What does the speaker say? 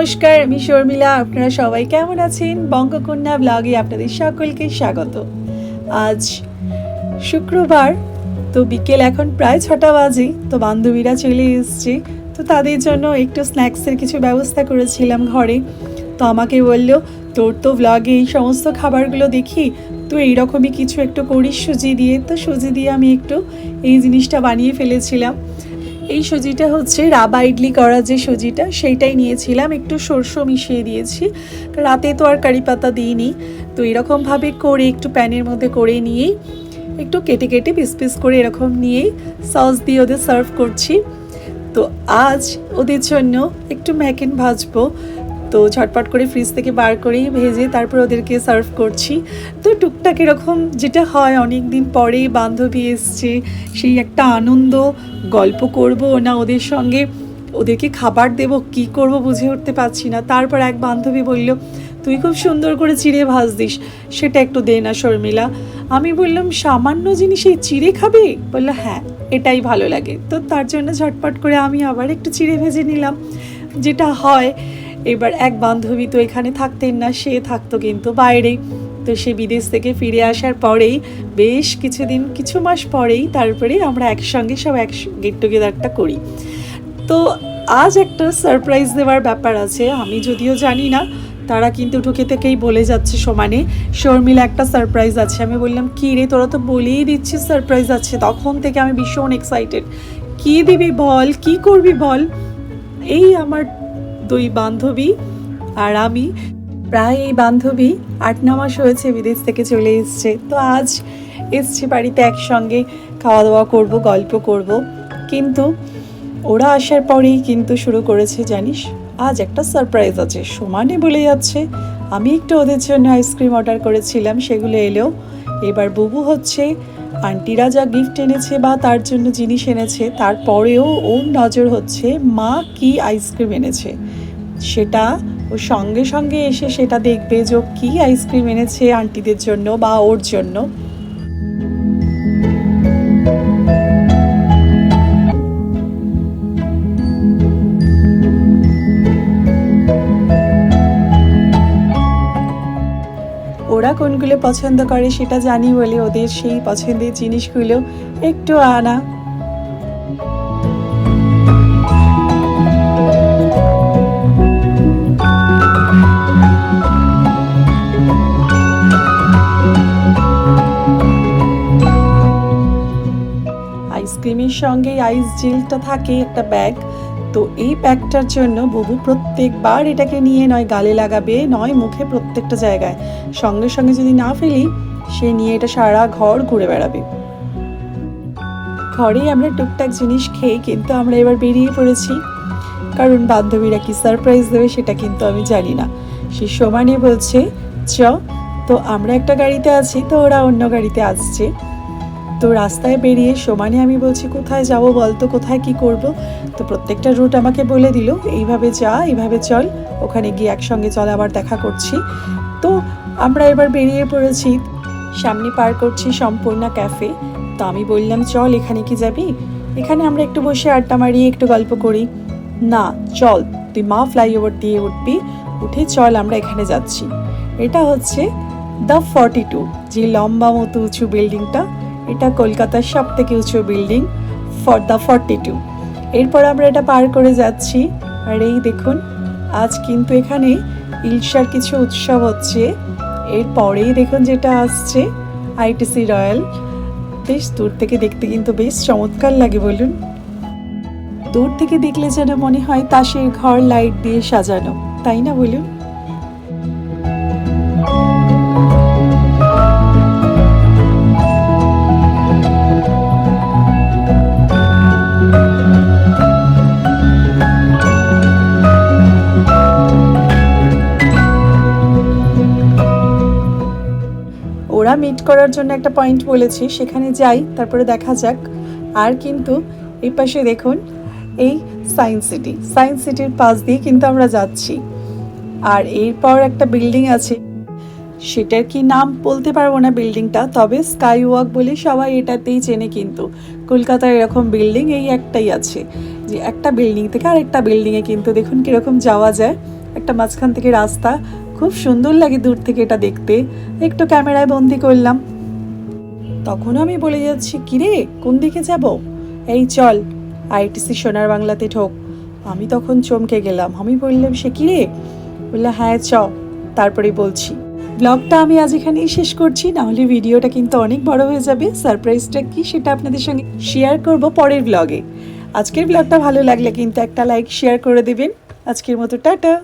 নমস্কার, আমি শর্মিলা, আপনারা সবাই কেমন আছেন? বঙ্গকন্যা ব্লগে আপনাদের সকলকে স্বাগত। আজ শুক্রবার, তো বিকেল এখন প্রায় ছটা বাজে, তো বান্ধবীরা চলে এসছে, তো তাদের জন্য একটু স্ন্যাক্সের কিছু ব্যবস্থা করেছিলাম ঘরে। তো আমাকে বলল, তোর তো ব্লগে এই সমস্ত খাবারগুলো দেখি তো এইরকমই কিছু একটু করিস সুজি দিয়ে। তো সুজি দিয়ে আমি একটু এই জিনিসটা বানিয়ে ফেলেছিলাম। এই সুজিটা হচ্ছে রাবা ইডলি করা যে সুজিটা, সেইটাই নিয়েছিলাম। একটু সরষে মিশিয়ে দিয়েছি। রাতে তো আর কারি পাতা দিইনি। তো এরকমভাবে করে একটু প্যানের মধ্যে করে নিয়েই একটু কেটে কেটে পিস পিস করে এরকম নিয়েই সস দিয়ে ওদের সার্ভ করছি। তো আজ ওদের জন্য একটু ম্যাকেন ভাজবো। তো ঝটপট করে ফ্রিজ থেকে বার করেই ভেজে তারপর ওদেরকে সার্ভ করছি। তো টুকটাক এরকম যেটা হয় অনেক দিন পরেই বান্ধবী এসছে, সেই একটা আনন্দ, গল্প করব না ওদের সঙ্গে, ওদেরকে খাবার দেব, কি করব বুঝে উঠতে পারছি না। তারপর এক বান্ধবী বলল, তুই খুব সুন্দর করে চিড়ে ভাজ দিস সেটা একটু দে না শর্মিলা। আমি বললাম, সামান্য জিনিস এই চিড়ে খাবে? বলল হ্যাঁ এটাই ভালো লাগে। তো তার জন্য ঝটপট করে আমি আবার একটু চিড়ে ভেজে নিলাম। যেটা হয় এবার এক বান্ধবী তো এখানে থাকতেন না, সে থাকতো কিন্তু বাইরে। তো সে বিদেশ থেকে ফিরে আসার পরেই, বেশ কিছুদিন, কিছু মাস পরেই তারপরে আমরা একসঙ্গে সব এক গেট টুগেদারটা করি। তো আজ একটা সারপ্রাইজ দেওয়ার ব্যাপার আছে, আমি যদিও জানি না, তারা কিন্তু ঢুকে থেকেই বলে যাচ্ছে সমানে, শর্মিলা একটা সারপ্রাইজ আছে। আমি বললাম, কী রে, তোরা তো বলেই দিচ্ছিস সারপ্রাইজ আছে, তখন থেকে আমি ভীষণ এক্সাইটেড কী দিবি বল, কি করবি বল? এই আমার দুই বান্ধবী আর আমি। প্রায় এই বান্ধবী আট, ন মাস হয়েছে বিদেশ থেকে চলে এসছে। তো আজ এসছে বাড়িতে একসঙ্গে খাওয়া দাওয়া করব, গল্প করব। কিন্তু ওরা আসার পরেই কিন্তু শুরু করেছে, জানিস? আজ একটা সারপ্রাইজ আছে। সমানে বলে যাচ্ছে, আমি একটু ওদের জন্য আইসক্রিম অর্ডার করেছিলাম, সেগুলো এলেও এবার বুবু হচ্ছে আন্টিরা যা গিফট এনেছে বা তার জন্য জিনিস এনেছে, তারপরেও ওর নজর হচ্ছে, মা কি আইসক্রিম এনেছে। সেটা ও সঙ্গে সঙ্গে এসে সেটা দেখবে যে কি আইসক্রিম এনেছে আন্টিদের জন্য বা ওর জন্য। ওরা কোনগুলো পছন্দ করে সেটা জানি বলে ওদের সেই পছন্দের জিনিসগুলো একটু আনা। সঙ্গে আইস জেলটা থাকে একটা ব্যাগ। তো এই ব্যাগটার জন্য বুবু প্রত্যেকবার এটাকে নিয়ে নয়, গালে লাগাবে, নয়, মুখে প্রত্যেকটা জায়গায়। সঙ্গে সঙ্গে যদি না ফেলি, সে নিয়ে এটা সারা ঘর ঘুরে বেড়াবে। ঘরেই আমরা টুকটাক জিনিস খেয়ে কিন্তু আমরা এবার বেরিয়ে পড়েছি। কারণ বান্ধবীরা কি সারপ্রাইজ দেবে সেটা কিন্তু আমি জানি না। সে সমানে বলছে, চ, তো আমরা একটা গাড়িতে আছি, তো ওরা অন্য গাড়িতে আসছে। তো রাস্তায় বেরিয়ে সমানে আমি বলছি, কোথায় যাব বলতো কোথায় কি করব? তো প্রত্যেকটা রুট আমাকে বলে দিল, এইভাবে যা, এইভাবে চল, ওখানে গিয়ে একসঙ্গে চল, আবার দেখা করছি। তো আমরা এবার বেরিয়ে পড়েছি, সামনে পার করছি সম্পূর্ণা ক্যাফে তো আমি বললাম, চল, এখানে কি যাবি? এখানে আমরা একটু বসে আড্ডা মারিয়ে একটু গল্প করি। না, চল, তুই মা ফ্লাইওভার দিয়ে উঠবি, উঠে চল, আমরা এখানে যাচ্ছি। এটা হচ্ছে দ্য ফর্টি টু যে লম্বা মতো উঁচু বিল্ডিংটা এটা কলকাতার সব থেকে উঁচু building for the forty two এরপর আমরা এটা পার করে যাচ্ছি। আর এই দেখুন, আজ কিন্তু এখানে ইলশার কিছু উৎসব হচ্ছে। এরপরেই দেখুন যেটা আসছে আইটিসি রয়্যাল বেশ, দূর থেকে দেখতে কিন্তু বেশ চমৎকার লাগে বলুন। দূর থেকে দেখলে যেন মনে হয় তাসের ঘর লাইট দিয়ে সাজানো, তাই না বলুন? মিট করার জন্য একটা পয়েন্ট বলেছি, সেখানে যাই, তারপরে দেখা যাক। আর কিন্তু এই পাশে দেখুন, এই সায়েন্স সিটি সায়েন্স সিটির পাশ দিয়ে কিন্তু আমরা যাচ্ছি। আর এরপর একটা বিল্ডিং আছে। সেটার কি নাম বলতে পারব না বিল্ডিংটা তবে স্কাই ওয়াক বলে সবাই এটাতেই চেনে কিন্তু। কলকাতায় এরকম বিল্ডিং এই একটাই আছে। যে একটা বিল্ডিং থেকে আরেকটা বিল্ডিংয়ে কিন্তু দেখুন কীরকম যাওয়া যায়। একটা মাঝখান থেকে রাস্তা খুব সুন্দর লাগে দূর থেকে এটা দেখতে। একটু ক্যামেরায় বন্দি করলাম। তখন আমি বলে যাচ্ছি, কিরে, কোন দিকে যাব? এই চল আইটিসি সোনার বাংলাতে ঢোক। আমি তখন চমকে গেলাম। আমি বললাম, সে কিরে? বলল হ্যাঁ চ। তারপরে বলছি, ব্লগটা আমি আজ এখানেই শেষ করছি। নাহলে ভিডিওটা কিন্তু অনেক বড় হয়ে যাবে। সারপ্রাইজটা কি সেটা আপনাদের সঙ্গে শেয়ার করব পরের ব্লগে। আজকের ব্লগটা ভালো লাগলে কিন্তু একটা লাইক, শেয়ার করে দেবেন। আজকের মতো, টাটা।